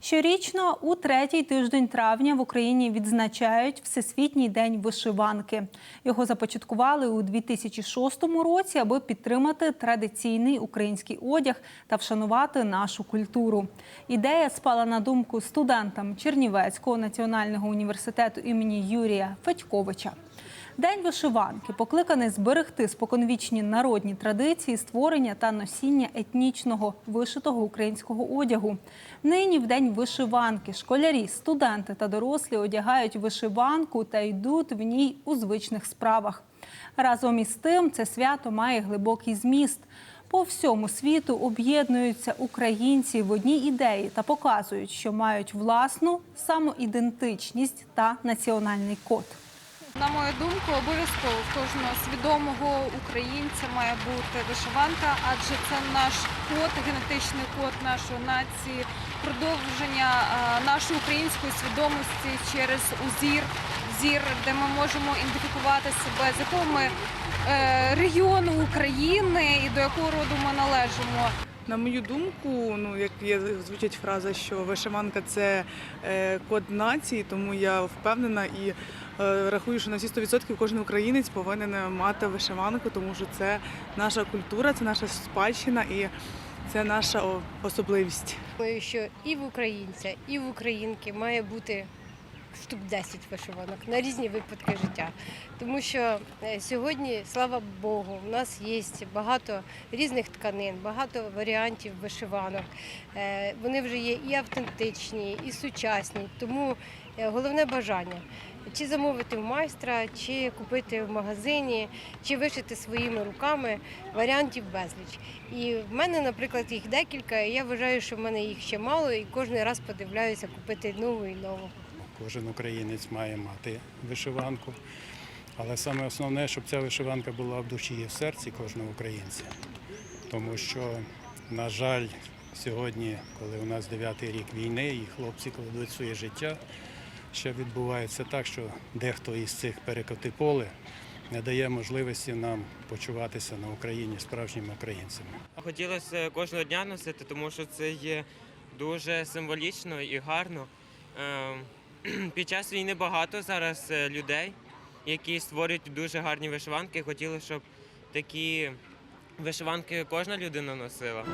Щорічно у третій тиждень травня в Україні відзначають Всесвітній день вишиванки. Його започаткували у 2006 році, аби підтримати традиційний український одяг та вшанувати нашу культуру. Ідея спала на думку студентам Чернівецького національного університету імені Юрія Федьковича. День вишиванки покликаний зберегти споконвічні народні традиції створення та носіння етнічного вишитого українського одягу. Нині в день вишиванки школярі, студенти та дорослі одягають вишиванку та йдуть в ній у звичних справах. Разом із тим, це свято має глибокий зміст. По всьому світу об'єднуються українці в одній ідеї та показують, що мають власну самоідентичність та національний код. На мою думку, обов'язково кожного свідомого українця має бути вишиванка, адже це наш код, генетичний код нашої нації, продовження е, нашої української свідомості через узір, зір, де ми можемо ідентифікувати себе, з якого ми е, регіону України і до якого роду ми належимо. На мою думку, ну як є звучить фраза, що вишиванка це е, код нації, тому я впевнена і е, рахую, що на всі 100% кожен українець повинен мати вишиванку, тому що це наша культура, це наша спадщина і це наша особливість. Думаю, що і в українця, і в українки має бути штук 10 вишиванок на різні випадки життя. Тому що е, сьогодні, слава Богу, в нас є багато різних тканин, багато варіантів вишиванок. Е, Вони вже є і автентичні, і сучасні. Тому е, головне бажання. Чи замовити в майстра, чи купити в магазині, чи вишити своїми руками варіантів безліч. І в мене, наприклад, їх декілька, і я вважаю, що в мене їх ще мало, і кожен раз подивляюся купити нову і нову. Кожен українець має мати вишиванку. Але саме основне, щоб ця вишиванка була в душі і в серці кожного українця. Тому що, на жаль, сьогодні, коли у нас дев'ятий рік війни і хлопці кладуть своє життя, ще відбувається так, що дехто із цих перекоти поле не дає можливості нам почуватися на Україні справжніми українцями. Хотілося кожного дня носити, тому що це є дуже символічно і гарно. Під час війни багато зараз е, людей, які створюють дуже гарні вишиванки. Хотіли, щоб такі вишиванки кожна людина носила.